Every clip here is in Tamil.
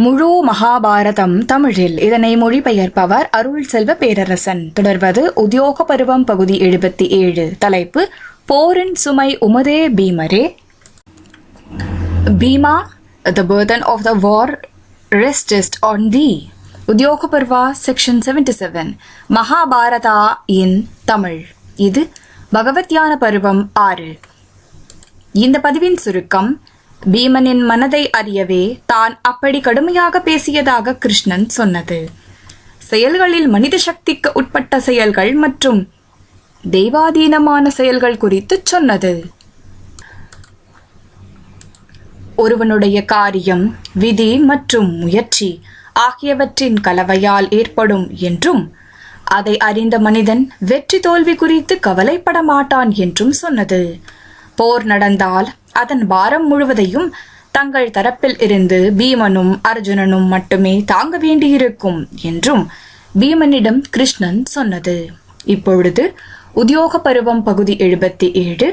முழு மகாபாரதம் தமிழில். இதனை மொழிபெயர்ப்பவர் அருள் செல்வ பேரரசன். தொடர்வது உத்தியோக பருவம் பகுதி எழுபத்தி ஏழு. தலைப்பு போரின் சுமை உமதே பீமரே. Bhima the burden of the war restest on the Udyoga Parva section seventy seven Mahabharata in Tamil. இது பகவத்யான பருவம் ஆறு. இந்த பதிவின் சுருக்கம் பீமனின் மனதை அறியவே தான் அப்படி கடுமையாக பேசியதாக கிருஷ்ணன் சொன்னது. செயல்களில் மனித சக்திக்கு உட்பட்ட செயல்கள் மற்றும் தெய்வாதீனமான செயல்கள் குறித்து சொன்னது. ஒருவனுடைய காரியம் விதி மற்றும் முயற்சி ஆகியவற்றின் கலவையால் ஏற்படும் என்றும் அதை அறிந்த மனிதன் வெற்றி தோல்வி குறித்து கவலைப்பட மாட்டான் என்றும் சொன்னது. போர் நடந்தால் அதன் பாரம் முழுவதையும் தங்கள் தரப்பில் இருந்து பீமனும் அர்ஜுனனும் மட்டுமே தாங்க வேண்டியிருக்கும் என்றும் பீமனிடம் கிருஷ்ணன் சொன்னது. இப்பொழுது உத்தியோக பருவம் பகுதி எழுபத்தி ஏழு.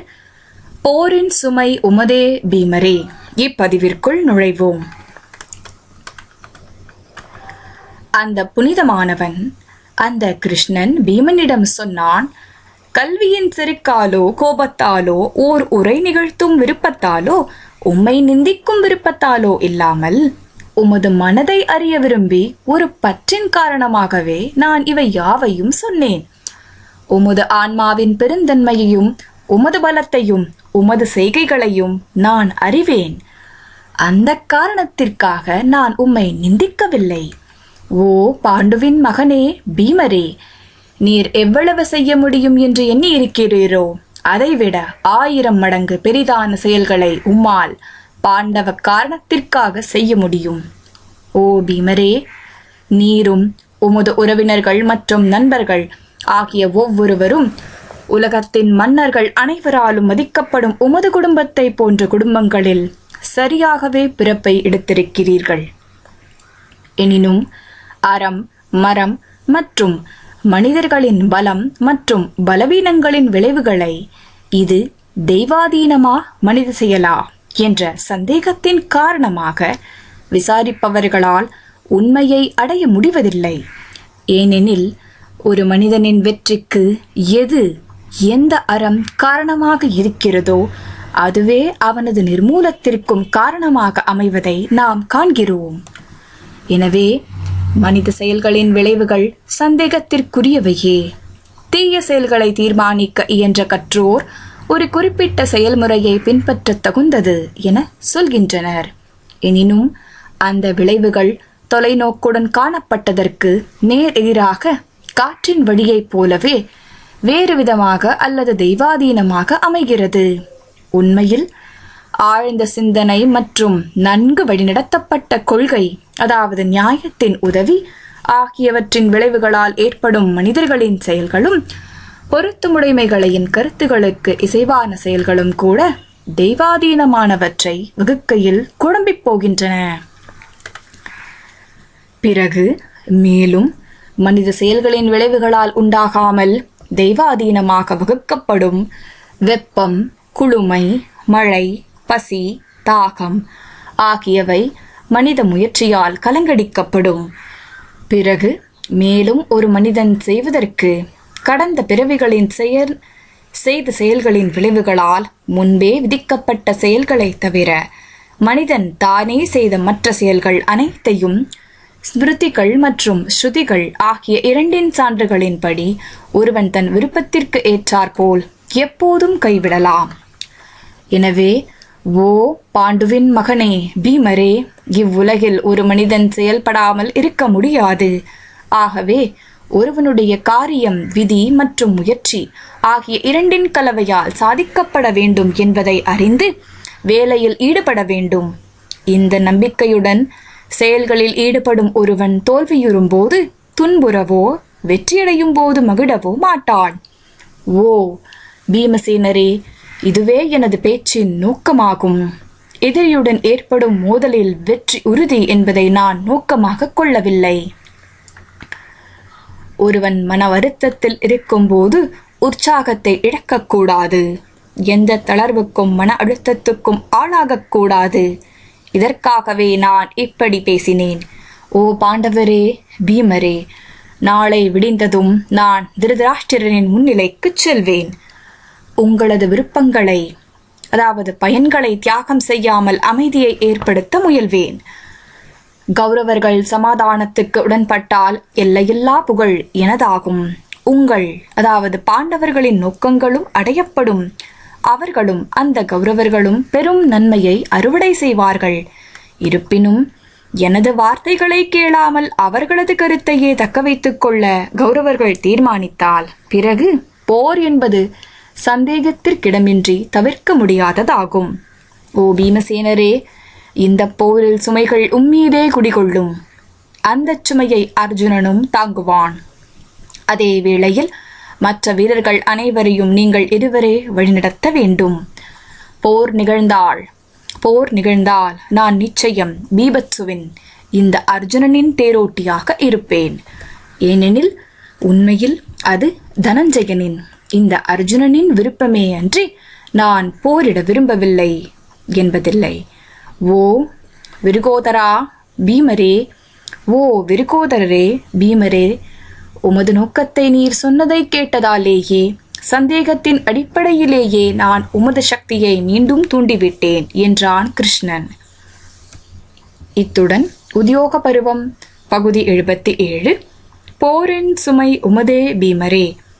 போரின் சுமை உமதே பீமரே. இப்பதிவிற்குள் நுழைவோம். அந்த புனிதமானவன் அந்த கிருஷ்ணன் பீமனிடம் சொன்னான் கல்வியின் செருக்காலோ கோபத்தாலோ ஓர் உரை நிகழ்த்தும் விருப்பத்தாலோ உம்மை நிந்திக்கும் விருப்பத்தாலோ இல்லாமல் உமது மனதை அறிய விரும்பி ஒரு பற்றின் காரணமாகவே நான் இவை யாவையும் சொன்னேன். உமது ஆன்மாவின் பெருந்தன்மையையும் உமது பலத்தையும் உமது செய்கைகளையும் நான் அறிவேன். அந்த காரணத்திற்காக நான் உம்மை நிந்திக்கவில்லை. ஓ பாண்டுவின் மகனே பீமரே நீர் எவ்வளவு செய்ய முடியும் என்று எண்ணி இருக்கிறீரோ அதைவிட ஆயிரம் மடங்கு பெரிதான செயல்களை உம்மால் பாண்டவ காரணத்திற்காக செய்ய முடியும். ஓ பீமரே நீரும் உமது உறவினர்கள் மற்றும் நண்பர்கள் ஆகிய ஒவ்வொருவரும் உலகத்தின் மன்னர்கள் அனைவராலும் மதிக்கப்படும் உமது குடும்பத்தை போன்ற குடும்பங்களில் சரியாகவே பிறப்பை எடுத்திருக்கிறீர்கள். எனினும் அறம் மரம் மற்றும் மனிதர்களின் பலம் மற்றும் பலவீனங்களின் விளைவுகளை இது தெய்வாதீனமா மனித செயலா என்ற சந்தேகத்தின் காரணமாக விசாரிப்பவர்களால் உண்மையை அடைய முடிவதில்லை. ஏனெனில் ஒரு மனிதனின் வெற்றிக்கு எது எந்த அறம் காரணமாக இருக்கிறதோ அதுவே அவனது நிர்மூலத்திற்கும் காரணமாக அமைவதை நாம் காண்கிறோம். எனவே மனித செயல்களின் விளைவுகள் சந்தேகத்திற்குரியவையே. தீய செயல்களை தீர்மானிக்க இயன்ற கற்றோர் ஒரு குறிப்பிட்ட செயல்முறையை பின்பற்ற தகுந்தது என சொல்கின்றனர். எனினும் அந்த விளைவுகள் தொலைநோக்குடன் காணப்பட்டதற்கு நேர் எதிராக காற்றின் வழியைப் போலவே வேறு விதமாக அல்லது தெய்வாதீனமாக அமைகிறது. உண்மையில் ஆழ்ந்த சிந்தனை மற்றும் நன்கு வழிநடத்தப்பட்ட கொள்கை அதாவது நியாயத்தின் உதவி ஆகியவற்றின் விளைவுகளால் ஏற்படும் மனிதர்களின் செயல்களும் பொருத்தமுடைமைகளையின் கருத்துகளுக்கு இசைவான செயல்களும் கூட தெய்வாதீனமானவற்றை வகுக்கையில் குழம்பிப் போகின்றன. பிறகு மேலும் மனித செயல்களின் விளைவுகளால் உண்டாகாமல் தெய்வாதீனமாக வகுக்கப்படும் வெப்பம் குளுமை மழை பசி தாகம் ஆகியவை மனித முயற்சியால் கலங்கடிக்கப்படும். பிறகு மேலும் ஒரு மனிதன் செய்வதற்கு கடந்த பிறவிகளின் செயல் செய்த செயல்களின் விளைவுகளால் முன்பே விதிக்கப்பட்ட செயல்களை தவிர மனிதன் தானே செய்த மற்ற செயல்கள் அனைத்தையும் ஸ்மிருதிகள் மற்றும் ஸ்ருதிகள் ஆகிய இரண்டின் சான்றுகளின்படி ஒருவன் தன் விருப்பத்திற்கு ஏற்றாற்போல் எப்போதும் கைவிடலாம். எனவே ஓ பாண்டுவின் மகனே பீமரே இவ்வுலகில் ஒரு மனிதன் செயல்படாமல் இருக்க முடியாது. ஆகவே ஒருவனுடைய காரியம் விதி மற்றும் முயற்சி ஆகிய இரண்டின் கலவையால் சாதிக்கப்பட வேண்டும் என்பதை அறிந்து வேலையில் ஈடுபட வேண்டும். இந்த நம்பிக்கையுடன் செயல்களில் ஈடுபடும் ஒருவன் தோல்வியுறும் போது துன்புறவோ வெற்றியடையும் போது மகிழவோ மாட்டான். ஓ பீமசேனரே இதுவே எனது பேச்சின் நோக்கமாகும். எதிரியுடன் ஏற்படும் மோதலில் வெற்றி உறுதி என்பதை நான் நோக்கமாக கொள்ளவில்லை. ஒருவன் மன வருத்தத்தில் இருக்கும்போது உற்சாகத்தை இழக்கக்கூடாது எந்த தளர்வுக்கும் மன அழுத்தத்துக்கும் ஆளாகக்கூடாது இதற்காகவே நான் இப்படி பேசினேன். ஓ பாண்டவரே பீமரே நாளை விடிந்ததும் நான் திருதராஷ்டிரனின் முன்னிலைக்குச் செல்வேன். உங்களது விருப்பங்களை அதாவது பயன்களை தியாகம் செய்யாமல் அமைதியை ஏற்படுத்த முயல்வேன். கௌரவர்கள் சமாதானத்துக்கு உடன்பட்டால் எல்லையில்லா புகழ் எனதாகும். உங்கள் அதாவது பாண்டவர்களின் நோக்கங்களும் அடையப்படும். அவர்களும் அந்த கௌரவர்களும் பெரும் நன்மையை அறுவடை செய்வார்கள். இருப்பினும் எனது வார்த்தைகளை கேளாமல் அவர்களது கருத்தையே தக்க வைத்துக் கொள்ள கௌரவர்கள் தீர்மானித்தால் பிறகு போர் என்பது சந்தேகத்திற்கிடமின்றி தவிர்க்க முடியாததாகும். ஓ பீமசேனரே இந்த போரில் சுமைகள் உம்மீதே குடிகொள்ளும். அந்த சுமையை அர்ஜுனனும் தாங்குவான். அதே வேளையில் மற்ற வீரர்கள் அனைவரையும் நீங்கள் இருவரே வழிநடத்த வேண்டும்? போர் நிகழ்ந்தால் போர் நிகழ்ந்தால் நான் நிச்சயம் பீபத்சுவின் இந்த அர்ஜுனனின் தேரோட்டியாக இருப்பேன். ஏனெனில் உண்மையில் அது தனஞ்சயனின் இந்த அர்ஜுனனின் விருப்பமே அன்றி நான் போரிட விரும்பவில்லை என்பதில்லை. ஓ விருகோதரா பீமரே ஓ விருகோதரரே பீமரே உமது நோக்கத்தை நீர் சொன்னதை கேட்டதாலேயே சந்தேகத்தின் அடிப்படையிலேயே நான் உமது சக்தியை மீண்டும் தூண்டிவிட்டேன் என்றான் கிருஷ்ணன். இத்துடன் உத்தியோக பருவம் பகுதி எழுபத்தி ஏழு. போரின் சுமை உமதே பீமரே.